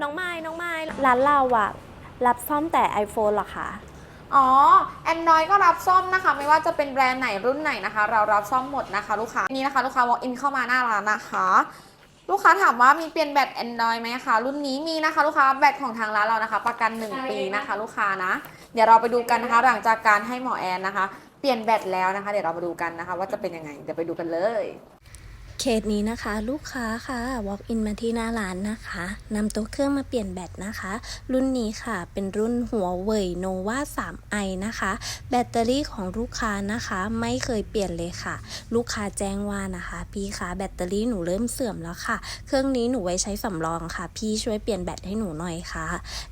น้องไม้น้องไม้ร้านเราอะรับซ่อมแต่ iPhone เหรอคะอ๋อ Android ก็รับซ่อมนะคะ ไม่ว่าจะเป็นแบรนด์ไหนรุ่นไหนนะคะ เรารับซ่อมหมดนะคะลูกค้านี่นะคะ ลูกค้า walk in เข้ามาหน้าร้านนะคะ ลูกค้าถามว่ามีเปลี่ยนแบต Android ไหมคะ รุ่นนี้มีนะคะ ลูกค้าแบตของทางร้านเรานะคะ ประกัน 1 ปีนะคะ ลูกค้านะ เดี๋ยวเราไปดูกันนะคะ หลังจากการให้หมอแอนนะคะ เปลี่ยนแบตแล้วนะคะ เดี๋ยวเรามาดูกันนะคะ ว่าจะเป็นยังไง เดี๋ยวไปดูกันเลย เคสนี้นะคะ ลูกค้าค่ะ walk in มาที่หน้าร้านนะคะนำตัวเครื่องมาเปลี่ยนแบตนะคะ รุ่นนี้ค่ะ เป็นรุ่นหัวเว่ย nova 3i นะคะ แบตเตอรี่ของลูกค้านะคะ ไม่เคยเปลี่ยนเลยค่ะ ลูกค้าแจ้งว่านะคะ พี่คะแบตเตอรี่หนูเริ่มเสื่อมแล้วค่ะ เครื่องนี้หนูไว้ใช้สำรองค่ะ พี่ช่วยเปลี่ยนแบตให้หนูหน่อยค่ะ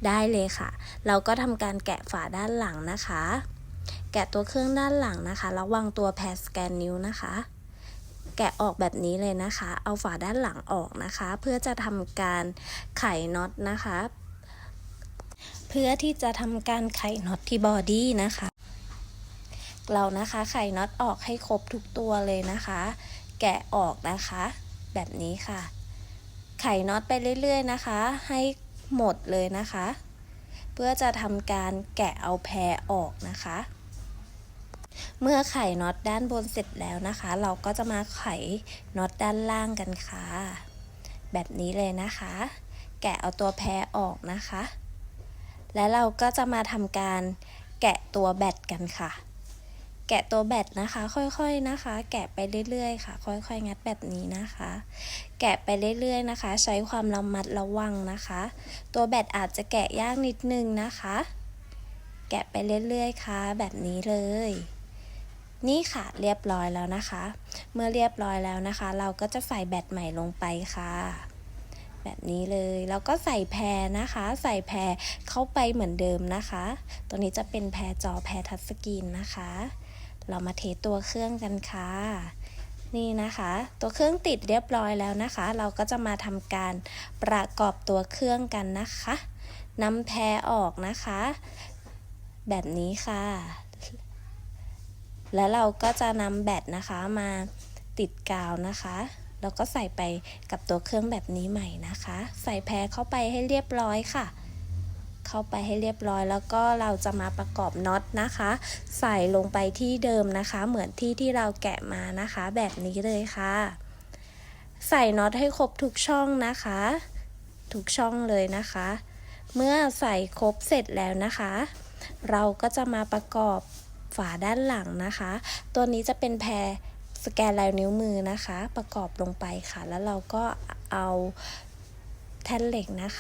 ได้เลยค่ะ เราก็ทำการแกะฝาด้านหลังนะคะ แกะตัวเครื่องด้านหลังนะคะ ระวังตัวแพรสแกนนิ้วนะคะ แกะออกแบบนี้เลยนะคะ เอาฝาด้านหลังออกนะคะ เพื่อจะทำการไขน็อตนะคะ เพื่อที่จะทำการไขน็อตที่บอดี้นะคะ เรานะคะไขน็อตออกให้ครบทุกตัวเลยนะคะ แกะออกนะคะ แบบนี้ค่ะ ไขน็อตไปเรื่อยๆนะคะ ให้หมดเลยนะคะ เพื่อจะทำการแกะเอาแพรออกนะคะ เมื่อไขน็อตด้านบนเสร็จแล้วนะคะ เราก็จะมาไขน็อตด้านล่างกันค่ะ แบบนี้เลยนะคะ แกะเอาตัวแพรออกนะคะ และเราก็จะมาทำการแกะตัวแบตกันค่ะ แกะตัวแบตนะคะ ค่อยๆนะคะ แกะไปเรื่อยๆค่ะ ค่อยๆ งัดแบบนี้นะคะ แกะไปเรื่อยๆนะคะ ใช้ความระมัดระวังนะคะ ตัวแบตอาจจะแกะยากนิดนึงนะคะ แกะไปเรื่อยๆค่ะ แบบนี้เลย นี่ค่ะเรียบร้อยแล้วนะคะ เมื่อเรียบร้อยแล้วนะคะ เราก็จะใส่แบตใหม่ลงไปค่ะ แบบนี้เลยแล้วก็ใส่แพรนะคะ ใส่แพรเข้าไปเหมือนเดิมนะคะ ตัวนี้จะเป็นแพรจอแพรทัชสกรีนนะคะ เรามาเทตัวเครื่องกันค่ะนี่นะคะ ตัวเครื่องติดเรียบร้อยแล้วนะคะ เราก็จะมาทำการประกอบตัวเครื่องกันนะคะนำแพรออกนะคะ แบบนี้ค่ะ แล้วเราก็จะนำแบตนะคะมาติดกาวนะคะ แล้วก็ใส่ไปกับตัวเครื่องแบบนี้ใหม่นะคะ ใส่แพรเข้าไปให้เรียบร้อยค่ะ เข้าไปให้เรียบร้อยแล้วก็เราจะมาประกอบน็อตนะคะ ใส่ลงไปที่เดิมนะคะ เหมือนที่ที่เราแกะมานะคะ แบบนี้เลยค่ะ ใส่น็อตให้ครบทุกช่องนะคะ ทุกช่องเลยนะคะ เมื่อใส่ครบเสร็จแล้วนะคะ เราก็จะมาประกอบ ฝาด้านหลังนะคะ ตัวนี้จะเป็นแพรสแกนลายนิ้วมือนะคะ ประกอบลงไปค่ะ แล้วเราก็เอาแท่นเหล็กนะคะ